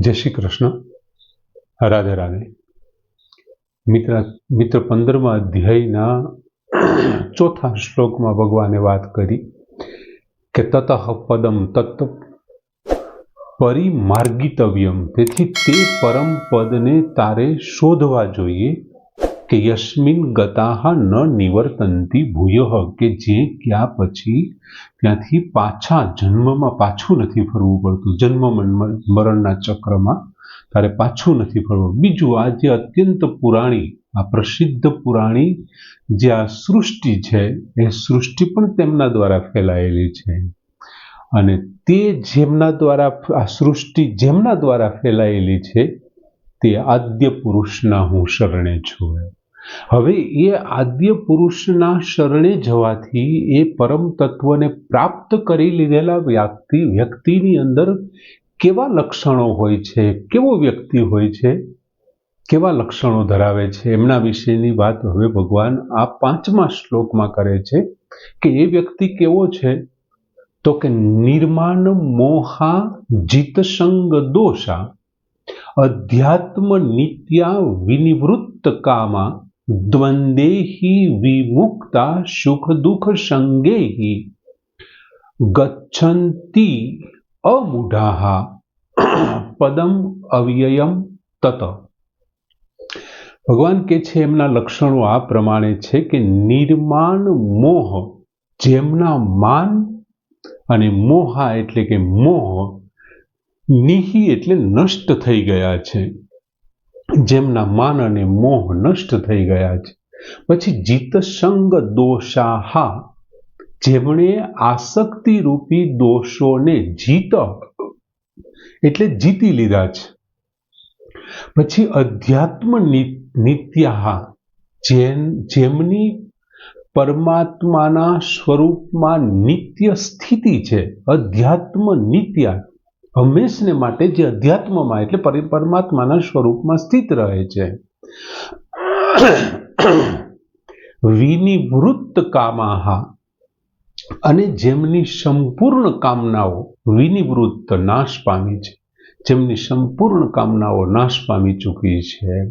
જય શ્રી કૃષ્ણ. રાધે રાધે. મિત્ર મિત્ર, પંદરમા અધ્યાયના ચોથા શ્લોકમાં ભગવાને વાત કરી કે તતઃ પદમ તત્ પરિમાર્ગિતવ્યમ. તેથી તે પરમ પદને તારે શોધવા જોઈએ કે યસ્મિન ગતાહ ન નિવર્તનથી ભૂયઃ કે જે ગયા પછી ત્યાંથી પાછા જન્મમાં પાછું નથી ફરવું પડતું. જન્મ મરણના ચક્રમાં તારે પાછું નથી ફરવું. બીજું આ જે અત્યંત પુરાણી, આ પ્રસિદ્ધ પુરાણી જે આ સૃષ્ટિ છે, એ સૃષ્ટિ પણ તેમના દ્વારા ફેલાયેલી છે. અને તે જેમના દ્વારા, આ સૃષ્ટિ જેમના દ્વારા ફેલાયેલી છે, તે આદ્ય પુરુષના હું શરણે છું. હવે એ આદ્ય પુરુષના શરણે જવાથી એ પરમ તત્વને પ્રાપ્ત કરી લીધેલા વ્યક્તિ, વ્યક્તિની અંદર કેવા લક્ષણો હોય છે, કેવો વ્યક્તિ હોય છે, કેવા લક્ષણો ધરાવે છે, એમના વિશેની વાત હવે ભગવાન આ પાંચમા શ્લોકમાં કરે છે કે એ વ્યક્તિ કેવો છે? તો કે નિર્માણ મોહા જીતસંગ દોષા, અધ્યાત્મ નિત્યા વિનિવૃત્ત કામા દ્વંદેહી વિમુક્તા સુખ દુઃખ સંગેહી ગચ્છન્તિ અમૂઢાહ પદમ અવ્યયમ તત ભગવાન કે છે એમના લક્ષણો આ પ્રમાણે છે કે નિર્માણ મોહ જેમના માન અને મોહા એટલે કે મોહ, નિહી એટલે નષ્ટ થઈ ગયા છે. જેમના માન અને મોહ નષ્ટ થઈ ગયા છે. પછી જીતસંગ દોષાહા, જેમણે આસક્તિ રૂપી દોષોને જીત એટલે જીતી લીધા છે. પછી અધ્યાત્મ નિત્યાહા જેમ જેમની પરમાત્માના સ્વરૂપમાં નિત્ય સ્થિતિ છે. અધ્યાત્મ નિત્યા હંમેશને માટે જે અધ્યાત્મમાં એટલે પરી- પરમાત્માના સ્વરૂપમાં સ્થિત રહે છે. વિનિવૃત્ત કામાહા અને જેમની સંપૂર્ણ કામનાઓ વિનિવૃત્ત નાશ પામી છે, જેમની સંપૂર્ણ કામનાઓ નાશ પામી ચૂકી છે.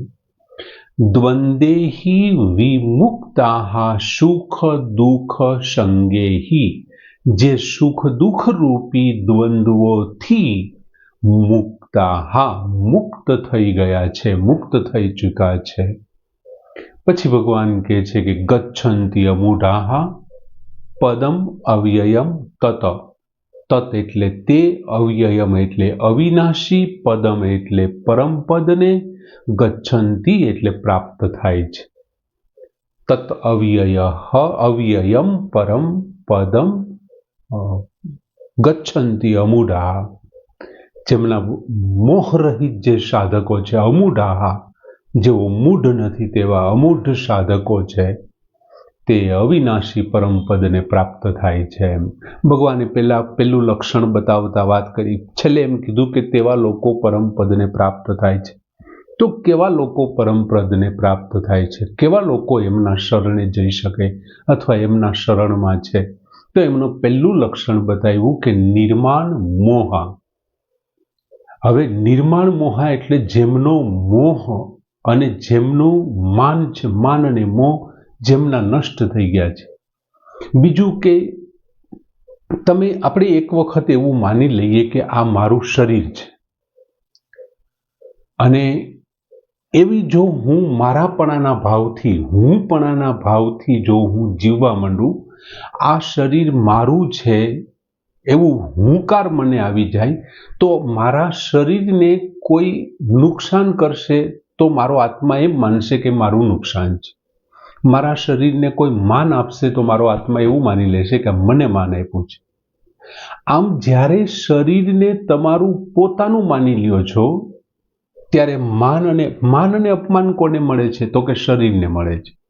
દ્વંદેહી વિમુક્તાહા સુખ દુઃખ સંગેહી જે સુખ દુઃખ રૂપી દ્વંદ્વોથી મુક્તાહા મુક્ત થઈ ગયા છે, મુક્ત થઈ ચૂક્યા છે. પછી ભગવાન કહે છે કે, ગચ્છંતી અમૂઢાહા પદમ અવ્યયમ તત. તત એટલે તે અવ્યયમ એટલે અવિનાશી, પદમ એટલે પરમ પદને, ગચ્છંતી એટલે પ્રાપ્ત થાય છે. તત અવ્યય અવ્યયમ પરમ પદમ ગચ્છંતી અમૂઢા જેમના મોહરહિત જે સાધકો છે અમૂઢાહા જેઓ મૂઢ નથી તેવા અમૂઢ સાધકો છે, તે અવિનાશી પરમ પદને પ્રાપ્ત થાય છે એમ. ભગવાને પહેલાં પહેલું લક્ષણ બતાવતા વાત કરી. છેલ્લે એમ કીધું કે તેવા લોકો પરમ પદને પ્રાપ્ત થાય છે. તો કેવા લોકો પરમ પદને પ્રાપ્ત થાય છે? કેવા લોકો એમના શરણે જઈ શકે અથવા એમના શરણમાં છે? તો એમનું પહેલું લક્ષણ બતાવ્યું કે નિર્માણ મોહા. હવે નિર્માણ મોહા એટલે જેમનો મોહ અને જેમનું માન છે, માન અને મોહ જેમના નષ્ટ થઈ ગયા છે. બીજું કે તમે આપણે એક વખત એવું માની લઈએ કે આ મારું શરીર છે. અને એવી જો હું મારાપણાના ભાવથી, હુંપણાના ભાવથી જો હું જીવવા માંડું આ શરીર મારું છે એવું હુંકાર મને આવી જાય, તો મારા શરીરને કોઈ નુકસાન કરશે તો મારો આત્મા એમ માનશે કે મારું નુકસાન છે. મારા શરીરને કોઈ માન આપશે તો મારો આત્મા એવું માની લેશે કે મને માન આપ્યું છે. આમ જ્યારે શરીરને તમારું પોતાનું માની લ્યો છો, ત્યારે માન અને માન અને અપમાન કોને મળે છે? તો કે શરીરને મળે છે.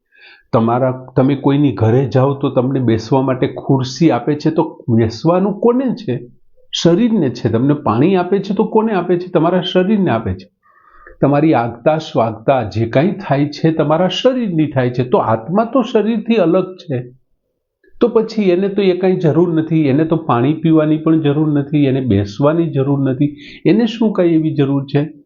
તમારા, તમે કોઈની ઘરે જાઓ તો તમને બેસવા માટે ખુરશી આપે છે, તો બેસવાનું કોને છે? શરીરને છે. તમને પાણી આપે છે તો કોને આપે છે? તમારા શરીરને આપે છે. તમારી આગતા સ્વાગતા જે કાંઈ થાય છે તમારા શરીરની થાય છે. તો આત્મા તો શરીરથી અલગ છે. તો પછી એને તો એ કાંઈ જરૂર નથી. એને તો પાણી પીવાની પણ જરૂર નથી. એને બેસવાની જરૂર નથી. એને શું કાંઈ એવી જરૂર છે?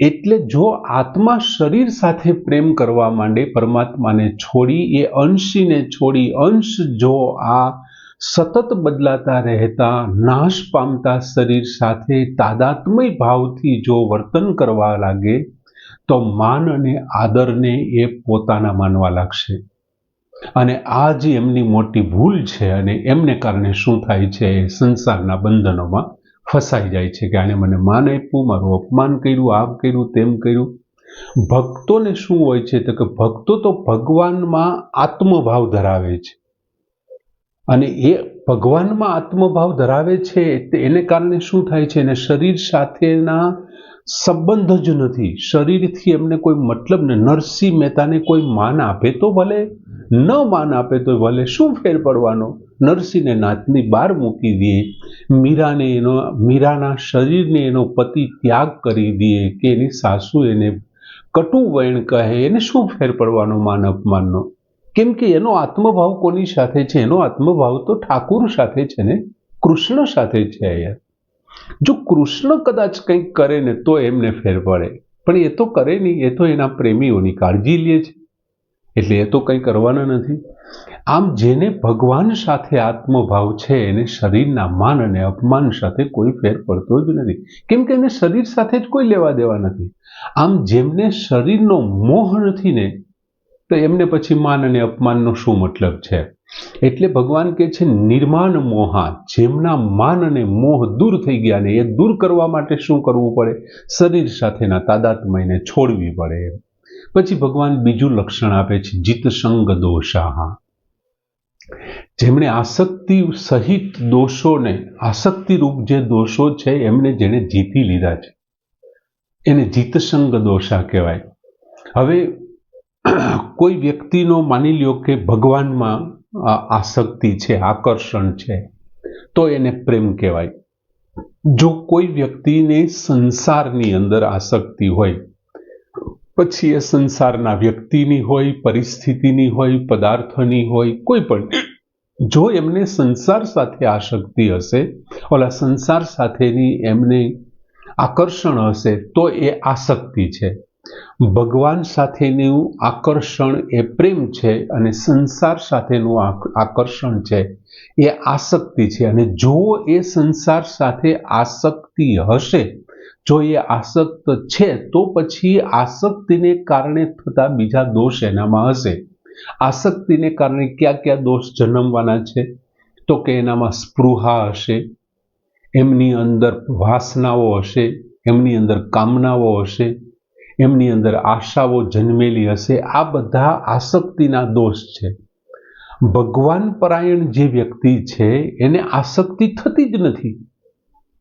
એટલે જો આત્મા શરીર સાથે પ્રેમ કરવા માંડે, પરમાત્માને છોડી, એ અંશીને છોડી, અંશ જો આ સતત બદલાતા રહેતા, નાશ પામતા શરીર સાથે તાદાત્મય ભાવથી જો વર્તન કરવા લાગે, તો માન અને આદરને એ પોતાના માનવા લાગશે. અને આ જે એમની મોટી ભૂલ છે અને એમને કારણે શું થાય છે સંસારના બંધનોમાં ફસાઈ જાય છે કે આણે મને માન આપ્યું, મારું અપમાન કર્યું આમ કર્યું, તેમ કર્યું. ભક્તોને શું હોય છે તો કે ભક્તો તો ભગવાનમાં આત્મભાવ ધરાવે છે. અને એ ભગવાનમાં આત્મભાવ ધરાવે છે એને કારણે શું થાય છે? એને શરીર સાથેના સંબંધ જ નથી. શરીરથી એમને કોઈ મતલબ ને નરસિંહ મહેતાને કોઈ માન આપે તો ભલે, ન માન આપે તો ભલે, શું ફેર પડવાનો? નરસિંહને નાતની બહાર મૂકી દે, મીરાને એનો, મીરાના શરીરને એનો પતિ ત્યાગ કરી દે, કે એની સાસુ એને કટુ વૈણ કહે, એને શું ફેર પડવાનો માન અપમાનનો? કેમ કે એનો આત્મભાવ કોની સાથે છે? એનો આત્મભાવ તો ઠાકુર સાથે છે ને? કૃષ્ણ સાથે છે યાર. જો કૃષ્ણ કદાચ કંઈક કરે ને તો એમને ફેર પડે. પણ એ તો કરે નહીં, એ તો એના પ્રેમીઓની કાળજી લે છે. એટલે એ તો કંઈ કરવાના નથી. આમ જેને ભગવાન સાથે આત્મભાવ છે, એને શરીરના માન અને અપમાન સાથે કોઈ ફેર પડતો જ નથી. કેમ કે એને શરીર સાથે જ કોઈ લેવા દેવા નથી. આમ જેમને શરીરનો મોહ નથી ને, તો એમને પછી માન અને અપમાનનો શું મતલબ છે? એટલે ભગવાન કે છે, નિર્માણ મોહા જેમના માન અને મોહ દૂર થઈ ગયા ને એ દૂર કરવા માટે શું કરવું પડે? શરીર સાથેના તાદાત્મયને છોડવી પડે. પછી ભગવાન બીજું લક્ષણ આપે છે, જીતસંગ દોષાહા. જેમણે આસક્તિ સહિત દોષોને આસક્તિરૂપ જે દોષો છે, એમને જેણે જીતી લીધા છે. એને જીતસંગ દોષા કહેવાય. હવે, કોઈ વ્યક્તિનો માની લ્યો કે ભગવાનમાં આસક્તિ છે, આકર્ષણ છે, તો એને પ્રેમ કહેવાય. જો કોઈ વ્યક્તિને સંસારની અંદર આસક્તિ હોય, પછી એ સંસારના વ્યક્તિની હોય, પરિસ્થિતિની હોય, પદાર્થની હોય, કોઈ પણ, જો એમને સંસાર સાથે આસક્તિ હશે, ઓલા સંસાર સાથેની એમને આકર્ષણ હશે, તો એ આસક્તિ છે. ભગવાન સાથેનું આકર્ષણ એ પ્રેમ છે અને સંસાર સાથેનું આકર્ષણ છે. એ આસક્તિ છે અને જો એ સંસાર સાથે આસક્તિ હશે, જો એ આસક્ત છે, તો પછી આસક્તિને કારણે થતા બીજા દોષ એનામાં હશે. આસક્તિને કારણે કયા કયા દોષ જન્મવાના છે? તો કે એનામાં સ્પૃહા હશે, એમની અંદર વાસનાઓ હશે, એમની અંદર કામનાઓ હશે એમની અંદર આશાઓ જન્મેલી હશે. આ બધા આસક્તિના દોષ છે. ભગવાન પરાયણ જે વ્યક્તિ છે, એને આસક્તિ થતી જ નથી.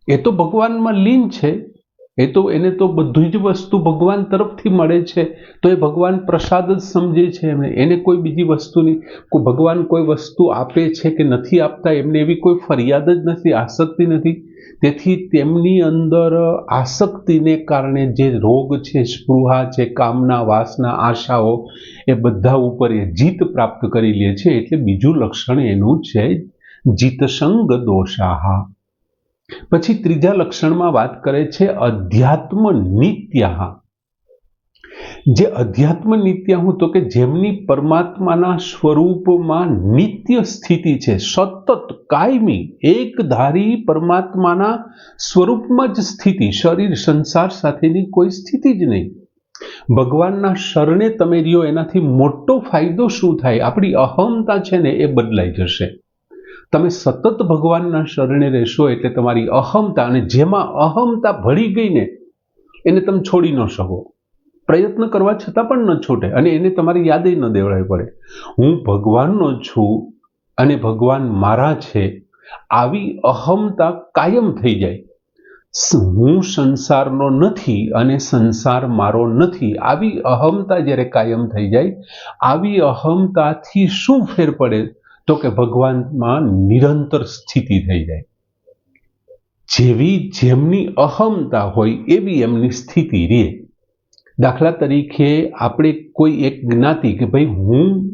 એ તો ભગવાનમાં લીન છે. એ તો એને તો બધી જ વસ્તુ ભગવાન તરફથી મળે છે. તો એ ભગવાન પ્રસાદ જ સમજે છે એમને. એને કોઈ બીજી વસ્તુની ભગવાન કોઈ વસ્તુ આપે છે કે નથી આપતા એમને એવી કોઈ ફરિયાદ જ નથી, આસક્તિ નથી. તેથી તેમની અંદર આસક્તિને કારણે જે રોગ છે, સ્પૃહા છે, કામના વાસના, આશાઓ, એ બધા ઉપર એ જીત પ્રાપ્ત કરી લે છે. એટલે બીજું લક્ષણ એનું છે જીતસંગ દોષાહા. પછી ત્રીજા લક્ષણમાં વાત કરે છે અધ્યાત્મ નિત્યા. જે અધ્યાત્મ નિત્ય તો કે જેમની પરમાત્માના સ્વરૂપમાં નિત્ય સ્થિતિ છે, સતત કાયમી, એકધારી પરમાત્માના સ્વરૂપમાં જ સ્થિતિ, શરીર સંસાર સાથેની કોઈ સ્થિતિ જ નહીં. ભગવાનના શરણે તમે રહ્યો, એનાથી મોટો ફાયદો શું થાય? આપણી અહમતા છે ને એ બદલાઈ જશે. તમે સતત ભગવાનના શરણે રહેશો એટલે તમારી અહમતા અને જેમાં અહમતા ભળી ગઈ ને એને તમે છોડી ન શકો. પ્રયત્ન કરવા છતાં પણ ન છૂટે અને એને તમારી યાદે ન દેવડાવી પડે. હું ભગવાનનો છું અને ભગવાન મારા છે. આવી અહમતા કાયમ થઈ જાય. હું સંસારનો નથી અને સંસાર મારો નથી. આવી અહમતા જ્યારે કાયમ થઈ જાય, આવી અહમતાથી શું ફેર પડે? તો કે ભગવાનમાં નિરંતર સ્થિતિ થઈ જાય. જેવી જેમની અહમતા હોય એવી એમની સ્થિતિ રહે. દાખલા તરીકે આપણે કોઈ એક જ્ઞાતિ કે ભાઈ હું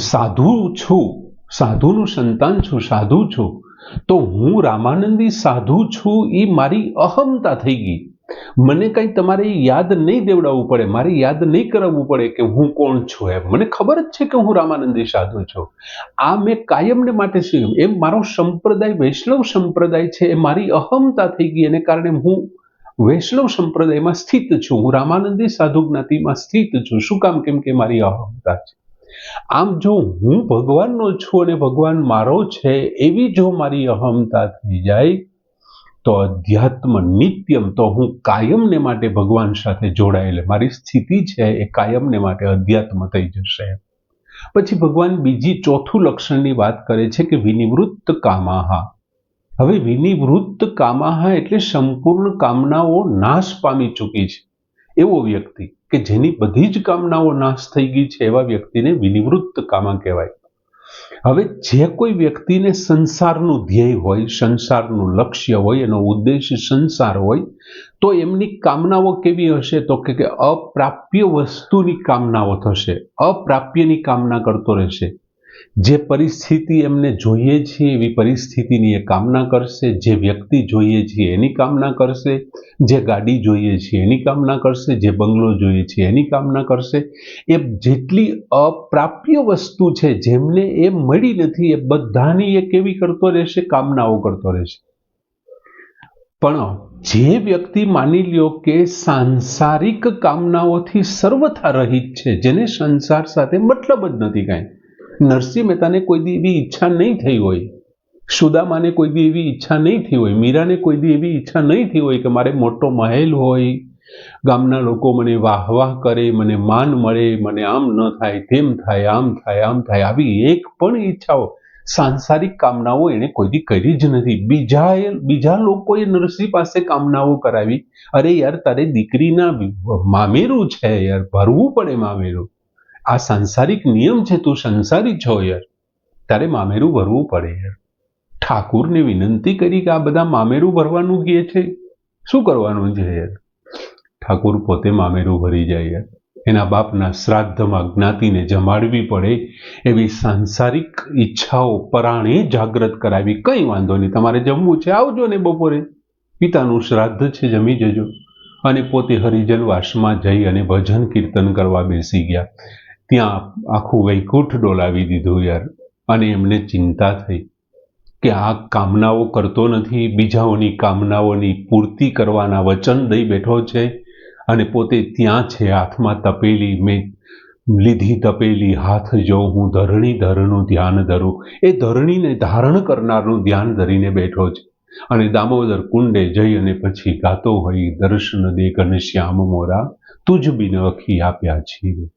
સાધુ છું, સાધુનું સંતાન છું, સાધુ છું, તો હું રામાનંદી સાધુ છું એ મારી અહમતા થઈ ગઈ. મને કંઈ તમારે યાદ નહીં દેવડાવવું પડે, મારે યાદ નહીં કરાવવું પડે કે હું કોણ છું એમ. મને ખબર જ છે કે હું રામાનંદી સાધુ છું. આ મેં કાયમને માટે શીખ્યું. એમ મારો સંપ્રદાય વૈષ્ણવ સંપ્રદાય છે એ મારી અહમતા થઈ ગઈ એને કારણે હું વૈષ્ણવ સંપ્રદાયમાં સ્થિત છું. હું રામાનંદી સાધુ જ્ઞાતિમાં સ્થિત છું. શું કામ કેમ કે મારી અહમતા છે? આમ જો હું ભગવાનનો છું અને ભગવાન મારો છે, એવી જો મારી અહમતા થઈ જાય તો અધ્યાત્મ નિત્યમ, તો હું કાયમને માટે ભગવાન સાથે જોડાયેલ, મારી સ્થિતિ છે એ કાયમને માટે અધ્યાત્મ થઈ જશે. પછી ભગવાન બીજી ચોથું લક્ષણની વાત કરે છે કે વિનિવૃત્ત કામાહા. હવે વિનિવૃત્ત કામાહા એટલે સંપૂર્ણ કામનાઓ નાશ પામી ચૂકી છે. એવો વ્યક્તિ કે જેની બધી જ કામનાઓ નાશ થઈ ગઈ છે એવા વ્યક્તિને વિનિવૃત્ત કામા કહેવાય. હવે જે કોઈ વ્યક્તિને સંસારનું ધ્યેય હોય, સંસારનું લક્ષ્ય હોય, એનો ઉદ્દેશ સંસાર હોય, તો એમની કામનાઓ કેવી હશે? તો કે અપ્રાપ્ય વસ્તુની કામનાઓ થશે, અપ્રાપ્યની કામના કરતો રહેશે. જે પરિસ્થિતિ એમને જોઈએ છે એવી પરિસ્થિતિની એ કામના કરશે. જે વ્યક્તિ જોઈએ છે એની કામના કરશે. જે ગાડી જોઈએ છે એની કામના કરશે. જે બંગલો જોઈએ છે એની કામના કરશે. એ જેટલી અપ્રાપ્ય વસ્તુ છે, જેમને એ મળી નથી, એ બધાની એ કેવી કરતો રહેશે? કામનાઓ કરતો રહેશે. પણ જે વ્યક્તિ માની લ્યો કે સાંસારિક કામનાઓથી સર્વથા રહિત છે, જેને સંસાર સાથે મતલબ જ નથી કાંઈ. નરસિંહ મહેતાને કોઈ દી એવી ઈચ્છા નહીં થઈ હોય. સુદામાને કોઈ દી એવી ઈચ્છા નહીં થઈ હોય. મીરાને કોઈ દી એવી ઈચ્છા નહીં થઈ હોય કે મારે મોટો મહેલ હોય. ગામના લોકો મને વાહ વાહ કરે, મને માન મળે, મને આમ ન થાય, તેમ થાય, આમ થાય આમ થાય. આવી એક પણ ઈચ્છાઓ, સાંસારિક કામનાઓ એણે કોઈ દી કરી જ નથી. બીજા બીજા લોકોએ નરસિંહ પાસે કામનાઓ કરાવી. અરે યાર, તારે દીકરીના મામેરું છે યાર, ભરવું પડે મામેરું. આ સાંસારિક નિયમ છે તું સંસારી છો, યાર. તારે મામેરું ભરવું પડે, યાર. ઠાકુરને વિનંતી કરી કે આ બધા મામેરું ભરવાનું કહે છે. શું કરવાનું છે, યાર? ઠાકુર પોતે મામેરું ભરી જાય, યાર. એના બાપના શ્રાદ્ધમાં જ્ઞાતિને જમાડવી પડે એવી સાંસારિક ઈચ્છાઓ પરાણે જાગ્રત કરાવી. કંઈ વાંધો નહીં, તમારે જમવું છે. આવજો ને બપોરે. પિતાનું શ્રાદ્ધ છે, જમી જજો. અને પોતે હરિજન વાસમાં જઈ અને ભજન કીર્તન કરવા બેસી ગયા. ત્યાં આખું વૈકુંઠ ડોલાવી દીધું યાર. અને એમને ચિંતા થઈ કે આ કામનાઓ કરતો નથી, બીજાઓની કામનાઓની પૂર્તિ કરવાના વચન દઈ બેઠો છે અને પોતે ત્યાં છે, હાથમાં તપેલી, મેં લીધી તપેલી, હાથ જો હું ધરણી ધરનું ધ્યાન ધરું. એ ધરણીને ધારણ કરનારનું ધ્યાન ધરીને બેઠો છે. અને દામોદર કુંડે જઈ અને પછી ગાતો હોય, દર્શન દે ઘનશ્યામ મોરા, તુજ બિન અખી આપ્યા છીએ.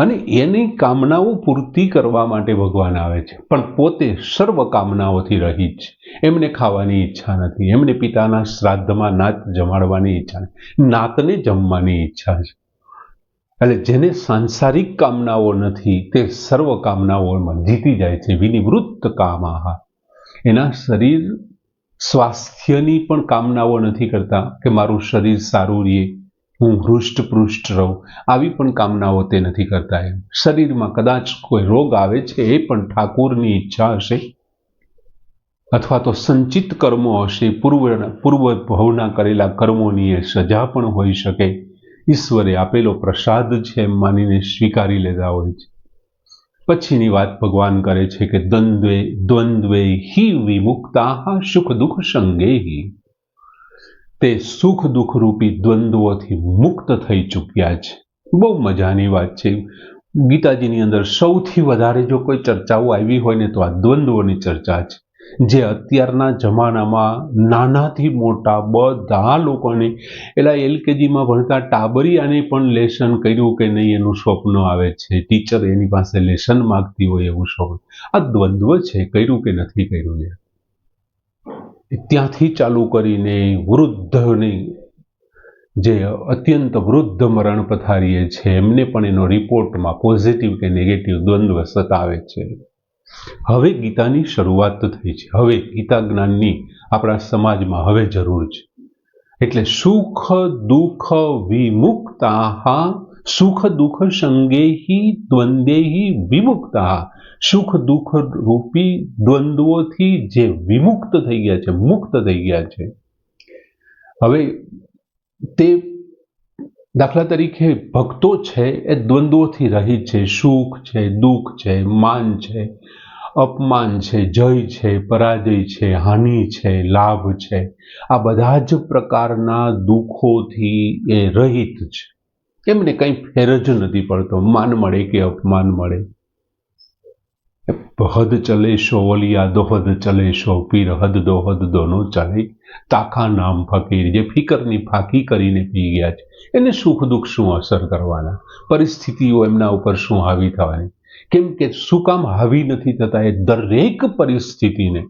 અને એની કામનાઓ પૂર્તિ કરવા માટે ભગવાન આવે છે. પણ પોતે સર્વ કામનાઓથી રહિત છે. એમને ખાવાની ઈચ્છા નથી. એમને પિતાના શ્રાદ્ધમાં નાત જમાડવાની ઈચ્છા નથી. નાતને જમવાની ઈચ્છા છે. એટલે જેને સાંસારિક કામનાઓ નથી, તે સર્વ કામનાઓમાં જીતી જાય છે. વિનિવૃત્ત કામાહા એના શરીર સ્વાસ્થ્યની પણ કામનાઓ નથી કરતા કે મારું શરીર સારું રહે. હું હૃષ્ટપૃષ્ટ રહું. આવી પણ કામનાઓ તે નથી કરતા એમ. શરીરમાં કદાચ કોઈ રોગ આવે છે, એ પણ ઠાકુરની ઈચ્છા હશે. અથવા તો સંચિત કર્મો હશે, પૂર્વ પૂર્વ ભવના કરેલા કર્મોની એ સજા પણ હોઈ શકે. ઈશ્વરે આપેલો પ્રસાદ છે એમ માનીને સ્વીકારી લેતા હોય છે. પછીની વાત ભગવાન કરે છે કે દ્વંદ્વે દ્વંદ્વે હિ વિમુક્તા સુખ દુઃખ સંગે હિ તે સુખ દુઃખ રૂપી દ્વંદ્વોથી મુક્ત થઈ ચૂક્યા છે. બહુ મજાની વાત છે. ગીતાજીની અંદર સૌથી વધારે જો કોઈ ચર્ચાઓ આવી હોય ને તો આ દ્વંદ્વોની ચર્ચા છે. જે અત્યારના જમાનામાં નાનાથી મોટા બધા લોકોને, એલા એલકેજીમાં ભણતા ટાબરિયાને પણ લેસન કર્યું કે નહીં એનું સ્વપ્ન આવે છે. ટીચર એની પાસે લેસન માગતી હોય એવું સ્વપ્ન. આ દ્વંદ્વ છે, કર્યું કે નથી કર્યું યાર ત્યાંથી ચાલુ કરીને વૃદ્ધની જે અત્યંત વૃદ્ધ મરણ પથારીએ છે, એમને પણ એનો રિપોર્ટમાં પોઝિટિવ કે નેગેટિવ દ્વંદ્વ સતાવે છે. હવે ગીતાની શરૂઆત થઈ છે. હવે ગીતા જ્ઞાનની આપણા સમાજમાં હવે જરૂર છે. એટલે સુખ દુઃખ વિમુક્તા, સુખ દુઃખ સંગેહી દ્વંદેહી વિમુક્તા સુખ દુઃખ રૂપી દ્વંદ્વોથી જે વિમુક્ત થઈ ગયા છે, મુક્ત થઈ ગયા છે. હવે તે દાખલા તરીકે ભક્તો છે એ દ્વંદ્વોથી રહિત છે. સુખ છે, દુઃખ છે, માન છે, અપમાન છે, જય છે, પરાજય છે, હાનિ છે, લાભ છે. આ બધા જ પ્રકારના દુઃખોથી એ રહિત છે. એમને કંઈ ફેર જ નથી પડતો. માન મળે કે અપમાન મળે. હદ ચલે શો ઓલિયા દોહદ ચલે શો પીર હદ દોહદ દોનો ચાલે. તાખા નામ ફકીર જે ફિકરની ફાકી કરીને પી ગયા છે. એને સુખ દુઃખ શું અસર કરવાના? પરિસ્થિતિઓ એમના ઉપર શું હાવી થવાની? કેમ કે શું કામ હાવી નથી થતા એ દરેક પરિસ્થિતિને.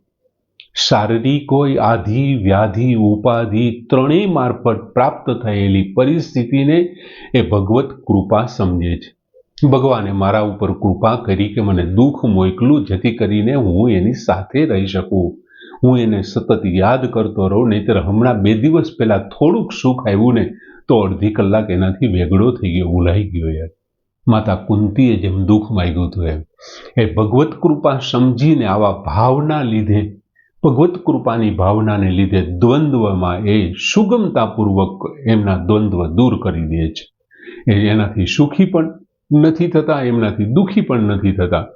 શારીરિક હોય આધિ, વ્યાધિ, ઉપાધિ ત્રણેય મારફત પ્રાપ્ત થયેલી પરિસ્થિતિને એ ભગવત કૃપા સમજે છે. ભગવાને મારા ઉપર કૃપા કરી કે મને દુઃખ મોકલું, જેથી કરીને હું એની સાથે રહી શકું. હું એને સતત યાદ કરતો રહું, નહીતર હમણાં બે દિવસ પહેલાં થોડુંક સુખ આવ્યું ને, તો અડધી કલાક એનાથી વેગળો થઈ ગયો ભૂલાઈ ગયો યાર. માતા કુંતીએ જેમ દુઃખ માગ્યું હતું એમ. એ ભગવત કૃપા, સમજીને આવા ભાવના લીધે, ભગવત કૃપાની ભાવનાને લીધે દ્વંદ્વમાં એ સુગમતાપૂર્વક એમના દ્વંદ્વ દૂર કરી દે છે. એ એનાથી સુખી પણ નથી થતા એમનાથી દુઃખી પણ નથી થતા.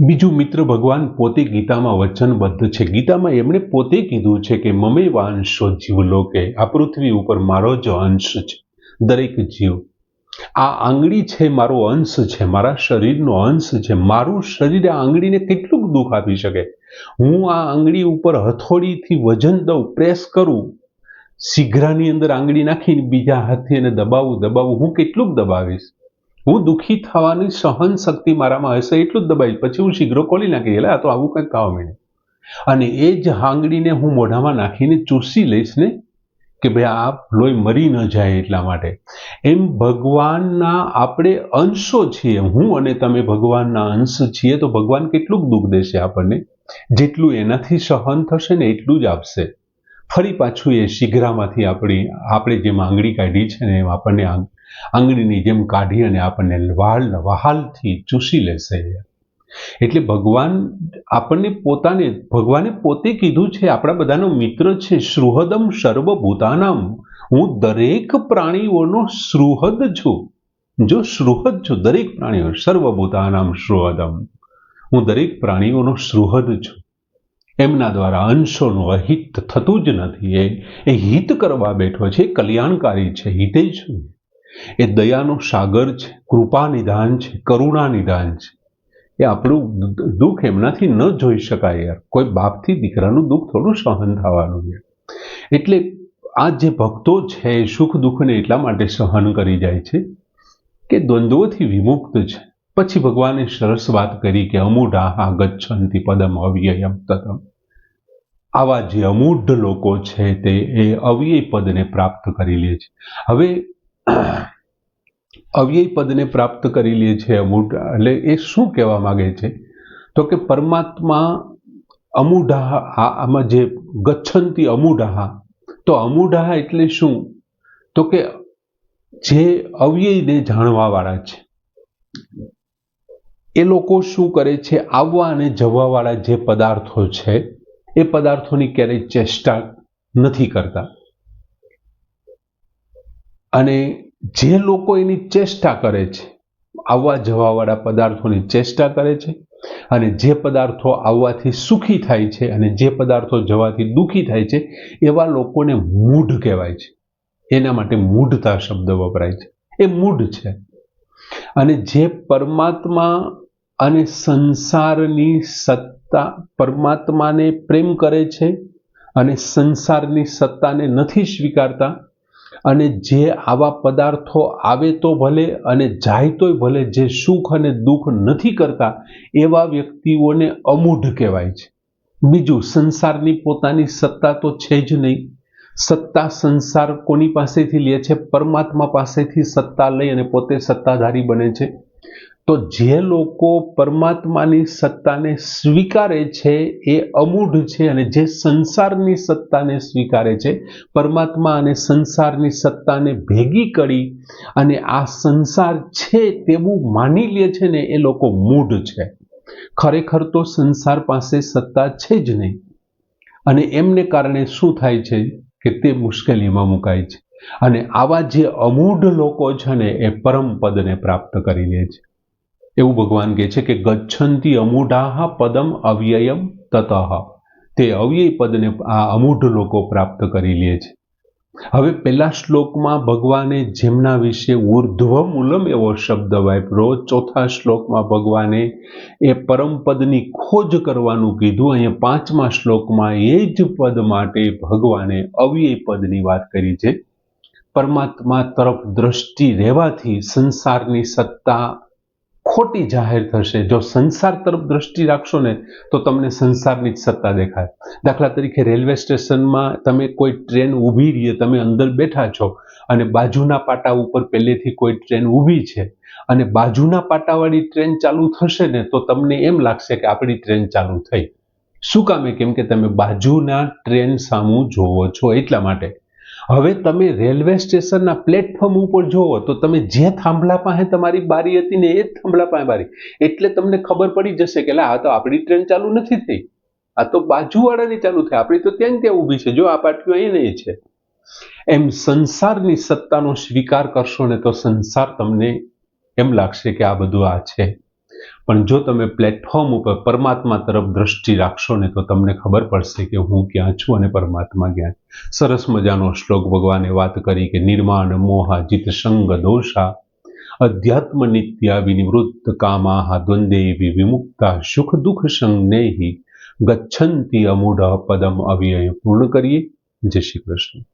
બીજું, મિત્ર ભગવાન પોતે ગીતામાં વચનબદ્ધ છે. ગીતામાં એમણે પોતે કીધું છે કે, મમે વાંશો જીવલોકે આ પૃથ્વી ઉપર મારો જ અંશ છે, દરેક જીવ. આ આંગળી છે મારો અંશ છે, મારા શરીરનો અંશ છે. મારું શરીર આ આંગળીને કેટલું દુઃખ આપી શકે. હું આ આંગળી ઉપર હથોડીથી વજન દઉં, પ્રેસ કરું. શીઘ્રાની અંદર આંગળી નાખીને બીજા હાથથી એને દબાવું દબાવું. હું કેટલું દબાવીશ. હું દુઃખી થવાની સહન શક્તિ મારામાં હશે એટલું જ દબાઈ. પછી હું શીઘ્રો ખોલી નાખી. એટલે આ તો આવું કંઈક ખાવા નહીં અને એ જ હાંગડીને હું મોઢામાં નાખીને ચૂસી લઈશ ને, કે ભાઈ આ લોહી મરી ન જાય એટલા માટે. એમ ભગવાનના આપણે અંશો છીએ હું અને તમે ભગવાનના અંશ છીએ, તો ભગવાન કેટલું દુઃખ દેશે આપણને? જેટલું એનાથી સહન થશે ને એટલું જ આપશે. ફરી પાછું એ શીઘ્રામાંથી આપણી, આપણે જેમ આંગળી કાઢી છે ને, એમ આપણને આંગળીની જેમ કાઢી અને આપણને વાળ વહાલથી ચૂસી લેશે. એટલે ભગવાન આપણને પોતાને, ભગવાને પોતે કીધું છે, આપણા બધાનો મિત્ર છે, સૃહદમ સર્વભૂતાનામ. હું દરેક પ્રાણીઓનો સૃહદ છું. જો સૃહદ છું, દરેક પ્રાણીઓ, સર્વભૂતાનામ સૃહદમ. હું દરેક પ્રાણીઓનો સૃહદ છું. એમના દ્વારા અંશોનું અહિત થતું જ નથી. એ હિત કરવા બેઠો છે, કલ્યાણકારી છે, હિતે છું. એ દયાનો સાગર છે, કૃપા નિધાન છે, કરુણા નિધાન છે. એ આપણું દુઃખ એમનાથી ન જોઈ શકાય યાર. કોઈ બાપથી દીકરાનું દુઃખ થોડું સહન થવાનું છે. એટલે આ જે ભક્તો છે એ સુખ દુઃખને એટલા માટે સહન કરી જાય છે કે દ્વંદ્વોથી વિમુક્ત છે. પછી ભગવાને સરસ વાત કરી કે અમૂઢા આગચ્છંતિ પદમ અવ્યયમ તદમ આવા જે અમૂઢ લોકો છે તે એ અવ્યય પદને પ્રાપ્ત કરી લે છે. હવે અવ્યય પદને પ્રાપ્ત કરી લે છે અમૂઢા એટલે એ શું કહેવા માગે છે? તો કે પરમાત્મા અમૂઢા આમાં જે ગચ્છંતી અમૂઢા તો અમૂઢા એટલે શું? તો કે જે અવ્યયને જાણવાવાળા છે. એ લોકો શું કરે છે? આવવા અને જવાવાળા જે પદાર્થો છે, એ પદાર્થોની ક્યારેય ચેષ્ટા નથી કરતા. અને જે લોકો એની ચેષ્ટા કરે છે, આવવા જવાવાળા પદાર્થોની ચેષ્ટા કરે છે અને જે પદાર્થો આવવાથી સુખી થાય છે અને જે પદાર્થો જવાથી દુઃખી થાય છે, એવા લોકોને મૂઢ કહેવાય છે. એના માટે મૂઢતા શબ્દ વપરાય છે. એ મૂઢ છે. અને જે પરમાત્મા અને સંસારની સત્તા, પરમાત્માને પ્રેમ કરે છે અને સંસારની સત્તાને નથી સ્વીકારતા અને જે આવા પદાર્થો આવે તો ભલે અને જાય તોય ભલે, જે સુખ અને દુઃખ નથી કરતા, એવા વ્યક્તિઓને અમૂઢ કહેવાય છે. બીજું, સંસારની પોતાની સત્તા તો છે જ નહીં. સત્તા સંસાર કોની પાસેથી લે છે? પરમાત્મા પાસેથી સત્તા લઈ અને પોતે સત્તાધારી બને છે. તો જે લોકો પરમાત્માની સત્તાને સ્વીકારે છે, એ અમૂઢ છે અને જે સંસારની સત્તાને સ્વીકારે છે, પરમાત્મા અને સંસારની સત્તાને ભેગી કરી અને આ સંસાર છે તેવું માની લે છે ને, એ લોકો મૂઢ છે. ખરેખર તો સંસાર પાસે સત્તા છે જ નહીં. અને એમને કારણે શું થાય છે કે તે મુશ્કેલીમાં મુકાય છે. અને આવા જે અમૂઢ લોકો છે ને, એ પરમ પદને પ્રાપ્ત કરી લે છે. એવું ભગવાન કહે છે કે ગચ્છંતી અમૂઢાહ પદમ અવ્યયમ તતઃ. તે અવ્યય પદને આ અમૂઢ લોકો પ્રાપ્ત કરી લે છે. હવે પહેલા શ્લોકમાં ભગવાને જેમના વિશે ઉર્ધ્વ મૂલમ એવો શબ્દ વાપરો, ચોથા શ્લોકમાં ભગવાને એ પરમ પદની ખોજ કરવાનું કીધું. અહીંયા પાંચમા શ્લોકમાં એ જ પદ માટે ભગવાને અવ્યય પદની વાત કરી છે. પરમાત્મા તરફ દ્રષ્ટિ રહેવાથી સંસારની સત્તા ખોટી જાહેર થશે. જો સંસાર તરફ દ્રષ્ટિ રાખશો ને, તો તમને સંસારની જ સત્તા દેખાય. દાખલા તરીકે રેલવે સ્ટેશનમાં તમે કોઈ ટ્રેન ઊભી રહીએ, તમે અંદર બેઠા છો અને બાજુના પાટા ઉપર પહેલેથી કોઈ ટ્રેન ઊભી છે અને બાજુના પાટાવાળી ટ્રેન ચાલુ થશે ને, તો તમને એમ લાગશે કે આપણી ટ્રેન ચાલુ થઈ. શું કામે કેમ કે તમે બાજુના ટ્રેન સામું જોવો છો એટલા માટે. હવે તમે રેલવે સ્ટેશનના પ્લેટફોર્મ ઉપર જુઓ તો તમે જે થાંભલા પાસે તમારી બારી હતી ને એ જ થાંભલા પાસે બારી. એટલે તમને ખબર પડી જશે કે આ તો આપણી ટ્રેન ચાલુ નથી થઈ. આ તો બાજુવાળાની ચાલુ થઈ. આપણી તો ત્યાં ત્યાં ઊભી છે. જો આ પાટીઓ અહીં નહીં છે. એમ સંસારની સત્તાનો સ્વીકાર કરશો ને તો સંસાર તમને એમ લાગશે કે આ બધું આ છે. પણ જો તમે પ્લેટફોર્મ ઉપર પરમાત્મા તરફ દ્રષ્ટિ રાખશો ને તો તમને ખબર પડશે કે હું ક્યાં છું અને પરમાત્મા ક્યાં. સરસ મજાનો શ્લોક ભગવાને વાત કરી કે નિર્માણ, મોહા, જીત, સંગ, દોષા, અધ્યાત્મ, નિત્યા, વિનિવૃત્ત, કામાહ, દ્વંદ્વે, વિમુક્તા, સુખ, દુઃખ સંજ્ઞેહી ગચ્છંતી, અમૂઢ, પદમ, અવ્યય, પૂર્ણ કરીએ જય શ્રી કૃષ્ણ